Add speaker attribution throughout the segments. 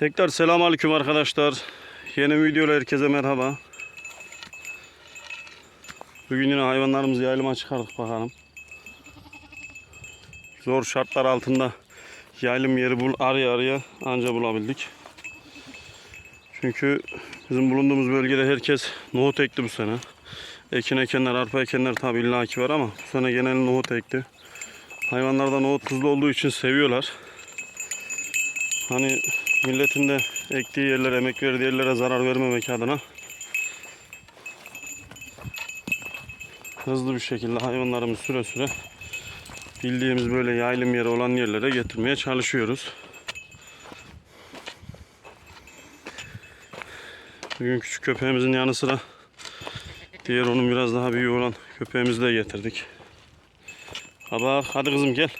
Speaker 1: Tekrar selamünaleyküm arkadaşlar. Yeni videoyla herkese merhaba. Bugün yine hayvanlarımızı yaylıma çıkardık bakalım. Zor şartlar altında yaylım yeri bul araya araya anca bulabildik. Çünkü bizim bulunduğumuz bölgede herkes nohut ekti bu sene. Ekin ekenler, arpa ekenler tabi illaki var ama bu sene genel nohut ekti. Hayvanlar da nohut tuzlu olduğu için seviyorlar. Hani milletin de ektiği yerlere, emek verdiği yerlere zarar vermemek adına hızlı bir şekilde hayvanlarımızı süre süre bildiğimiz böyle yaylım yeri olan yerlere getirmeye çalışıyoruz. Bugün küçük köpeğimizin yanı sıra diğer onun biraz daha büyüğü olan köpeğimizi de getirdik. Ha hadi kızım gel.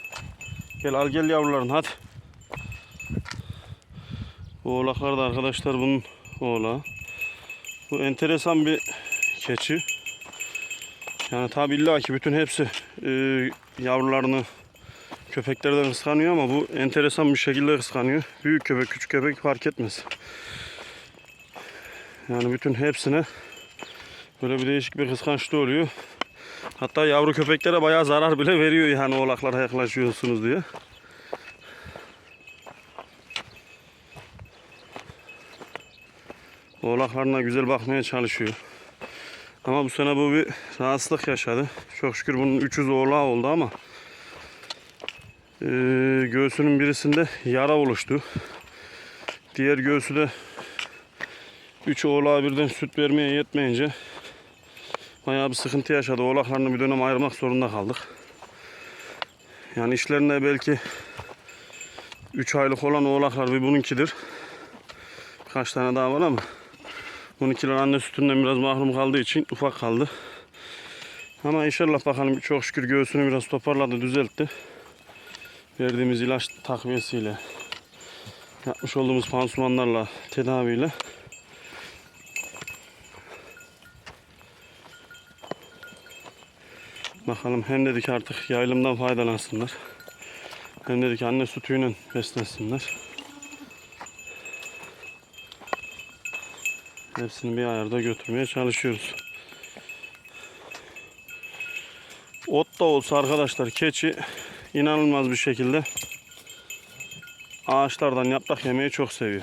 Speaker 1: Gel al gel yavruların hadi. Bu oğlaklar da arkadaşlar bunun oğlağı. Bu enteresan bir keçi. Yani tabi illa ki bütün hepsi e, yavrularını köpeklerden kıskanıyor ama bu enteresan bir şekilde kıskanıyor. Büyük köpek küçük köpek fark etmez. Yani bütün hepsine böyle bir değişik bir kıskançlığı oluyor. Hatta yavru köpeklere bayağı zarar bile veriyor yani oğlaklara yaklaşıyorsunuz diye. Oğlaklarına güzel bakmaya çalışıyor. Ama bu sene bu bir rahatsızlık yaşadı. Çok şükür bunun 300 oğlağı oldu ama eee, göğsünün birisinde yara oluştu. Diğer göğsü de 3 oğlağı birden süt vermeye yetmeyince bayağı bir sıkıntı yaşadı. Oğlaklarını bir dönem ayırmak zorunda kaldık. Yani işlerinde belki 3 aylık olan oğlaklar bir bununkidir. Kaç tane daha var ama 12'ler anne sütünden biraz mahrum kaldığı için ufak kaldı. Ama inşallah bakalım çok şükür göğsünü biraz toparladı, düzeltti. Verdiğimiz ilaç takviyesiyle, yapmış olduğumuz pansumanlarla, tedaviyle Bakalım hem dedik artık yaylımdan faydalansınlar. Hem dedik anne sütüyle beslensinler. Hepsini bir ayarda götürmeye çalışıyoruz. Ot da olsa arkadaşlar keçi inanılmaz bir şekilde ağaçlardan yaprak yemeyi çok seviyor.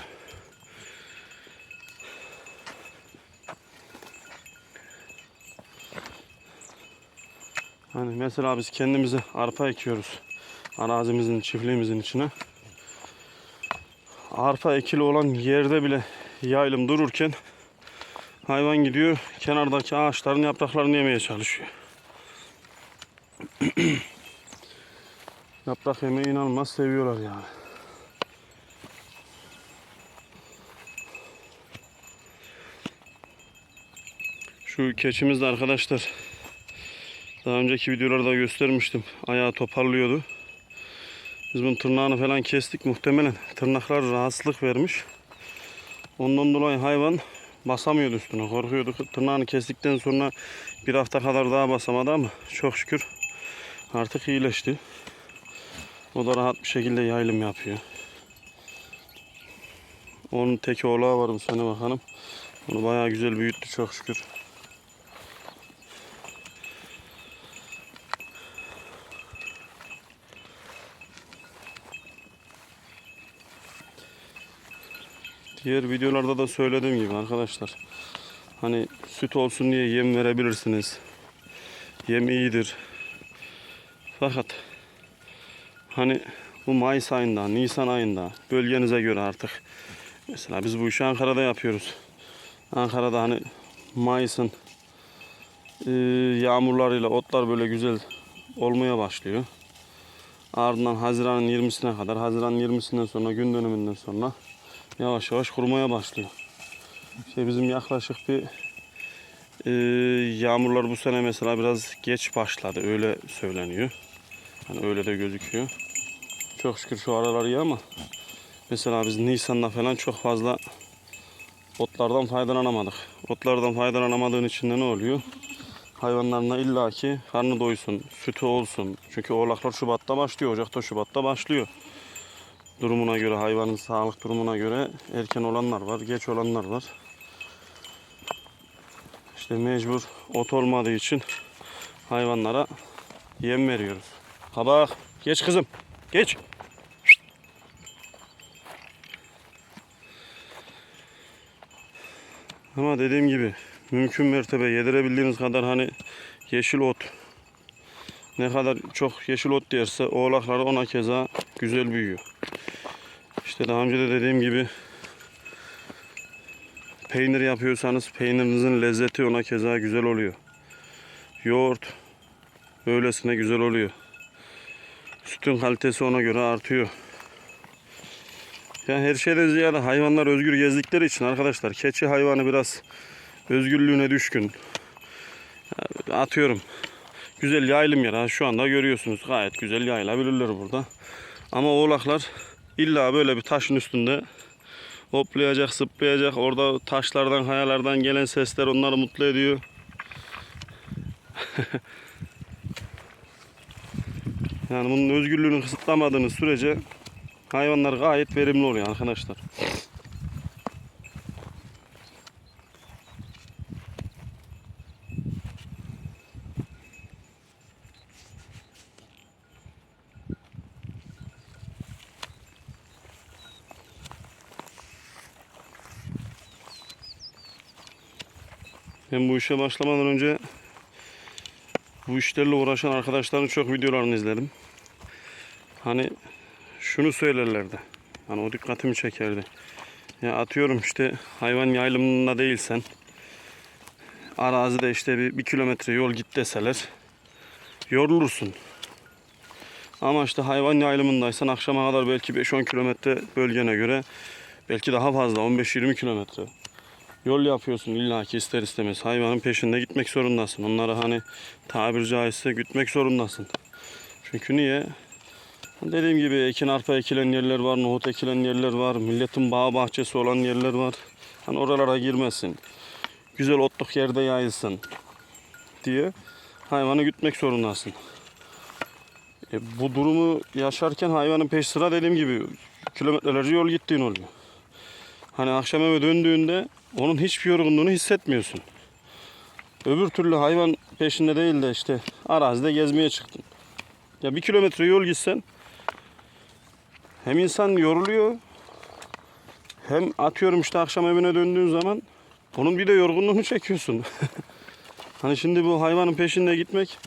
Speaker 1: Hani mesela biz kendimize arpa ekiyoruz. Arazimizin, çiftliğimizin içine. Arpa ekili olan yerde bile yaylım dururken hayvan gidiyor kenardaki ağaçların yapraklarını yemeye çalışıyor. Yaprak yemeyi inanılmaz seviyorlar yani. Şu keçimiz de arkadaşlar daha önceki videolarda göstermiştim. Ayağı toparlıyordu. Biz bunun tırnağını falan kestik. Muhtemelen tırnaklar rahatsızlık vermiş. Ondan dolayı hayvan basamıyordu üstüne. Korkuyordu. Tırnağını kestikten sonra bir hafta kadar daha basamadı ama çok şükür artık iyileşti. O da rahat bir şekilde yaylım yapıyor. Onun teki oğlağı var bu bakalım. Onu bayağı güzel büyüttü çok şükür. Diğer videolarda da söylediğim gibi arkadaşlar. Hani süt olsun diye yem verebilirsiniz. Yem iyidir. Fakat hani bu Mayıs ayında, Nisan ayında bölgenize göre artık mesela biz bu işi Ankara'da yapıyoruz. Ankara'da hani Mayıs'ın e, yağmurlarıyla otlar böyle güzel olmaya başlıyor. Ardından Haziran'ın 20'sine kadar, Haziran'ın 20'sinden sonra gün dönümünden sonra yavaş yavaş kurumaya başlıyor. İşte bizim yaklaşık bir e, yağmurlar bu sene mesela biraz geç başladı öyle söyleniyor. Hani öyle de gözüküyor. Çok şükür şu aralar iyi ama mesela biz Nisan'da falan çok fazla otlardan faydalanamadık. Otlardan faydalanamadığın için ne oluyor? Hayvanlarına illaki karnı doysun, sütü olsun. Çünkü oğlaklar Şubat'ta başlıyor, Ocak'ta Şubat'ta başlıyor. Durumuna göre, hayvanın sağlık durumuna göre erken olanlar var, geç olanlar var. İşte mecbur ot olmadığı için hayvanlara yem veriyoruz. Kabak, geç kızım, geç. Ama dediğim gibi mümkün mertebe yedirebildiğiniz kadar hani yeşil ot ne kadar çok yeşil ot yerse oğlakları ona keza güzel büyüyor. İşte daha önce de dediğim gibi peynir yapıyorsanız peynirinizin lezzeti ona keza güzel oluyor. Yoğurt öylesine güzel oluyor. Sütün kalitesi ona göre artıyor. Yani her şeyden ziyade hayvanlar özgür gezdikleri için arkadaşlar keçi hayvanı biraz özgürlüğüne düşkün. Atıyorum güzel yaylım yer. Ha, Şu anda görüyorsunuz gayet güzel yayılabilirler burada. Ama oğlaklar illa böyle bir taşın üstünde hoplayacak, zıplayacak. Orada taşlardan, kayalardan gelen sesler onları mutlu ediyor. yani bunun özgürlüğünü kısıtlamadığınız sürece hayvanlar gayet verimli oluyor arkadaşlar. Ben bu işe başlamadan önce bu işlerle uğraşan arkadaşların çok videolarını izledim. Hani şunu söylerlerdi. Hani o dikkatimi çekerdi. Ya atıyorum işte hayvan yaylımında değilsen arazide işte bir, bir kilometre yol git deseler yorulursun. Ama işte hayvan yaylımındaysan akşama kadar belki 5-10 kilometre bölgene göre belki daha fazla 15-20 kilometre yol yapıyorsun illa ki ister istemez hayvanın peşinde gitmek zorundasın. Onları hani tabiri caizse gütmek zorundasın. Çünkü niye? Dediğim gibi ekin arpa ekilen yerler var, nohut ekilen yerler var, milletin bağ bahçesi olan yerler var. Hani oralara girmesin. Güzel otluk yerde yayılsın diye hayvanı gütmek zorundasın. E, bu durumu yaşarken hayvanın peş sıra dediğim gibi kilometrelerce yol gittiğin oluyor. Hani akşam eve döndüğünde onun hiçbir yorgunluğunu hissetmiyorsun. Öbür türlü hayvan peşinde değil de işte arazide gezmeye çıktın. Ya bir kilometre yol gitsen hem insan yoruluyor hem atıyorum işte akşam evine döndüğün zaman onun bir de yorgunluğunu çekiyorsun. hani şimdi bu hayvanın peşinde gitmek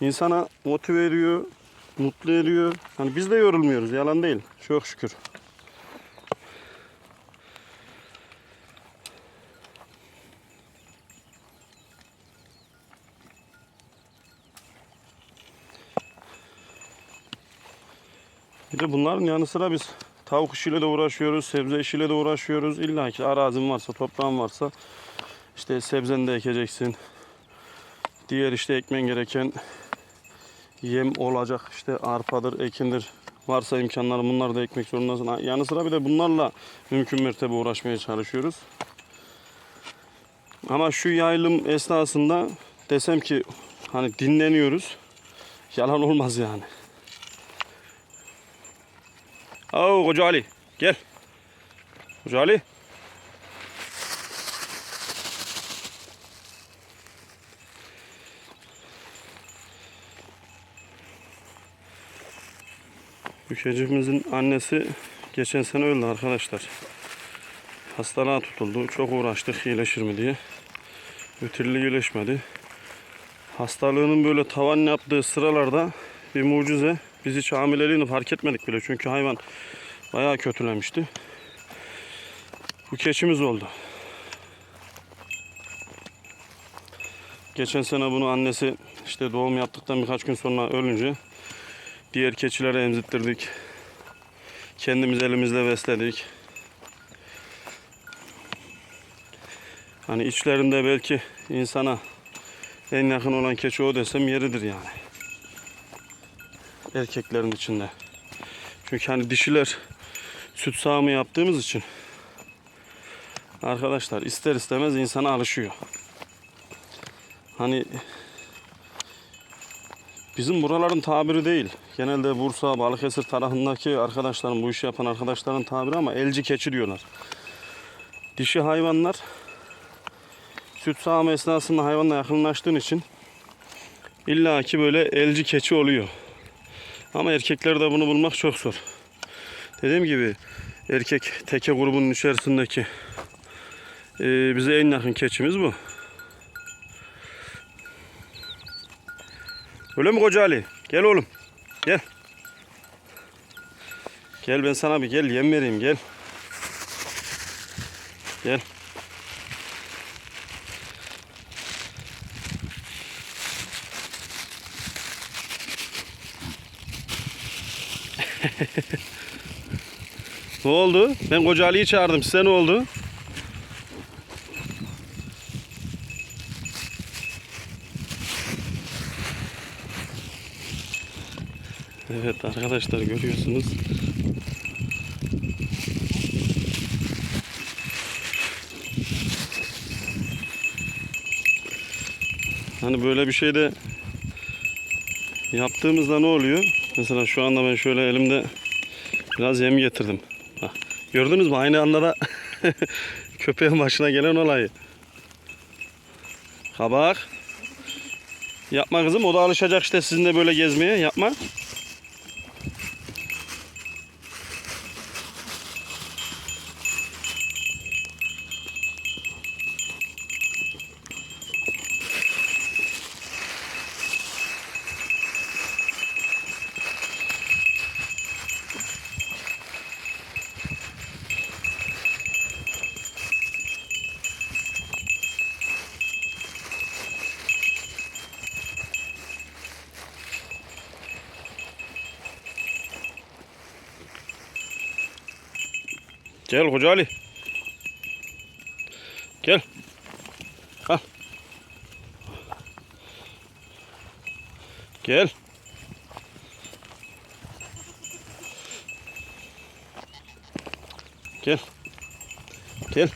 Speaker 1: insana motive ediyor, mutlu ediyor. Hani biz de yorulmuyoruz yalan değil. Çok şükür. Bir de bunların yanı sıra biz tavuk işiyle de uğraşıyoruz, sebze işiyle de uğraşıyoruz. İlla ki arazin varsa, toprağın varsa işte sebzeni de ekeceksin. Diğer işte ekmen gereken yem olacak işte arpadır, ekindir. Varsa imkanları bunları da ekmek zorundasın. Yanı sıra bir de bunlarla mümkün mertebe uğraşmaya çalışıyoruz. Ama şu yaylım esnasında desem ki hani dinleniyoruz. Yalan olmaz yani. Oo Koca Ali gel. Koca Ali. Ülkecimizin annesi geçen sene öldü arkadaşlar. Hastalığa tutuldu. Çok uğraştık iyileşir mi diye. Bir iyileşmedi. Hastalığının böyle tavan yaptığı sıralarda bir mucize. Biz hiç hamileliğini fark etmedik bile. Çünkü hayvan bayağı kötülemişti. Bu keçimiz oldu. Geçen sene bunu annesi işte doğum yaptıktan birkaç gün sonra ölünce diğer keçilere emzittirdik. Kendimiz elimizle besledik. Hani içlerinde belki insana en yakın olan keçi o desem yeridir yani erkeklerin içinde. Çünkü hani dişiler süt sağımı yaptığımız için arkadaşlar ister istemez insana alışıyor. Hani Bizim buraların tabiri değil. Genelde Bursa, Balıkesir tarafındaki arkadaşların, bu işi yapan arkadaşların tabiri ama elci keçi diyorlar. Dişi hayvanlar süt sağma esnasında hayvanla yakınlaştığın için illaki böyle elci keçi oluyor. Ama erkeklerde bunu bulmak çok zor. Dediğim gibi erkek teke grubunun içerisindeki eee, bize en yakın keçimiz bu. Öyle mi Koca Ali? Gel oğlum. Gel. Gel ben sana bir gel yem vereyim gel. Gel. Ne oldu? Ben Koca Ali'yi çağırdım. Size ne oldu? Evet arkadaşlar görüyorsunuz. Hani böyle bir şey de yaptığımızda ne oluyor? Mesela şu anda ben şöyle elimde biraz yem getirdim. Gördünüz mü? Aynı anda da köpeğin başına gelen olayı. Kabak. Yapma kızım. O da alışacak işte sizinle böyle gezmeye. Yapma. Gel Hoca Ali. Gel. Al. Gel. Gel. Gel.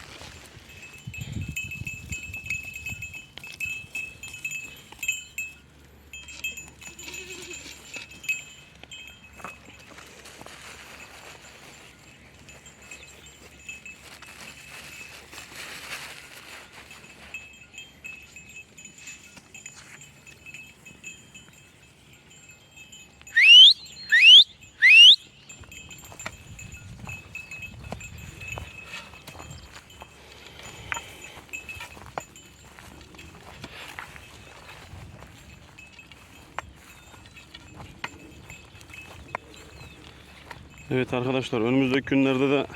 Speaker 1: Evet arkadaşlar önümüzdeki günlerde de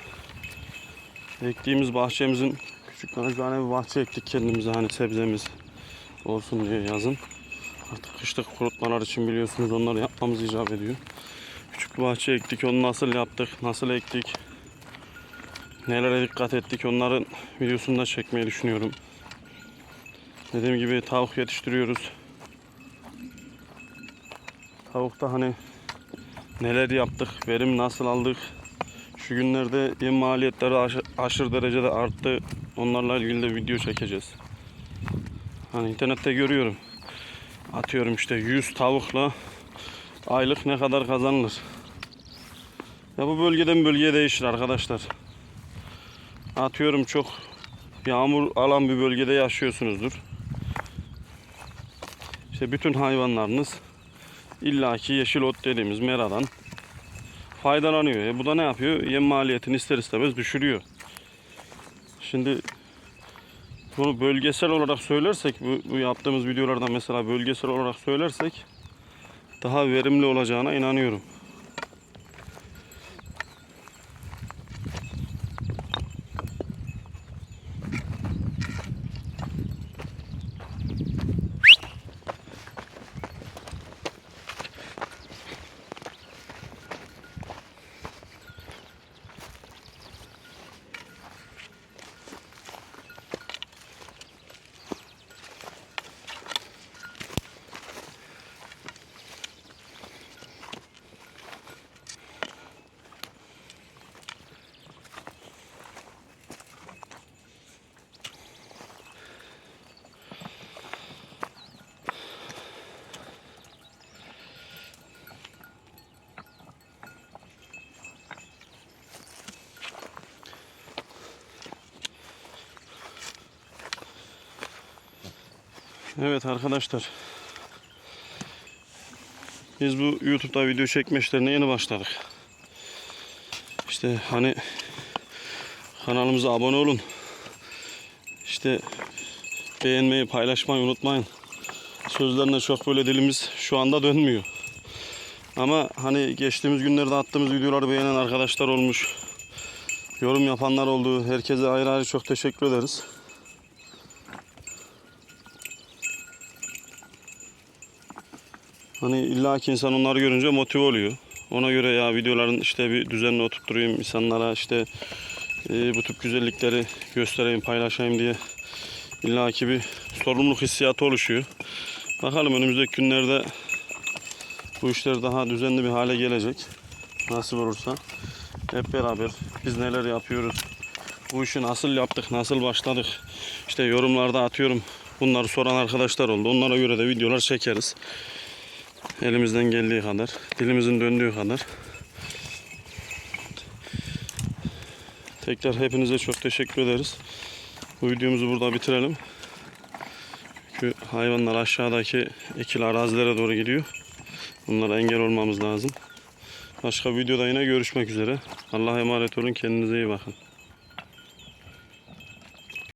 Speaker 1: ektiğimiz bahçemizin küçük tane bir bahçe ektik kendimize hani sebzemiz olsun diye yazın. Artık kışlık kurutmalar için biliyorsunuz onları yapmamız icap ediyor. Küçük bir bahçe ektik onu nasıl yaptık nasıl ektik nelere dikkat ettik onların videosunu da çekmeyi düşünüyorum. Dediğim gibi tavuk yetiştiriyoruz. Tavukta hani neler yaptık, verim nasıl aldık. Şu günlerde yem maliyetleri aş- aşırı derecede arttı. Onlarla ilgili de video çekeceğiz. Hani internette görüyorum. Atıyorum işte 100 tavukla aylık ne kadar kazanılır. Ya bu bölgeden bölgeye değişir arkadaşlar. Atıyorum çok yağmur alan bir bölgede yaşıyorsunuzdur. İşte bütün hayvanlarınız illaki yeşil ot dediğimiz meradan faydalanıyor. E bu da ne yapıyor? Yem maliyetini ister istemez düşürüyor. Şimdi bunu bölgesel olarak söylersek bu, bu yaptığımız videolarda mesela bölgesel olarak söylersek daha verimli olacağına inanıyorum. Evet arkadaşlar. Biz bu YouTube'da video çekme işlerine yeni başladık. İşte hani kanalımıza abone olun. İşte beğenmeyi, paylaşmayı unutmayın. Sözlerine çok böyle dilimiz şu anda dönmüyor. Ama hani geçtiğimiz günlerde attığımız videoları beğenen arkadaşlar olmuş. Yorum yapanlar oldu. Herkese ayrı ayrı çok teşekkür ederiz. Hani illa ki insan onları görünce motive oluyor. Ona göre ya videoların işte bir düzenli oturtturayım insanlara işte e, bu tip güzellikleri göstereyim, paylaşayım diye illa ki bir sorumluluk hissiyatı oluşuyor. Bakalım önümüzdeki günlerde bu işler daha düzenli bir hale gelecek. Nasip olursa hep beraber biz neler yapıyoruz, bu işi nasıl yaptık, nasıl başladık. İşte yorumlarda atıyorum. Bunları soran arkadaşlar oldu. Onlara göre de videolar çekeriz. Elimizden geldiği kadar, dilimizin döndüğü kadar. Tekrar hepinize çok teşekkür ederiz. Bu videomuzu burada bitirelim. Çünkü hayvanlar aşağıdaki ekili arazilere doğru gidiyor. Bunlara engel olmamız lazım. Başka videoda yine görüşmek üzere. Allah'a emanet olun. Kendinize iyi bakın.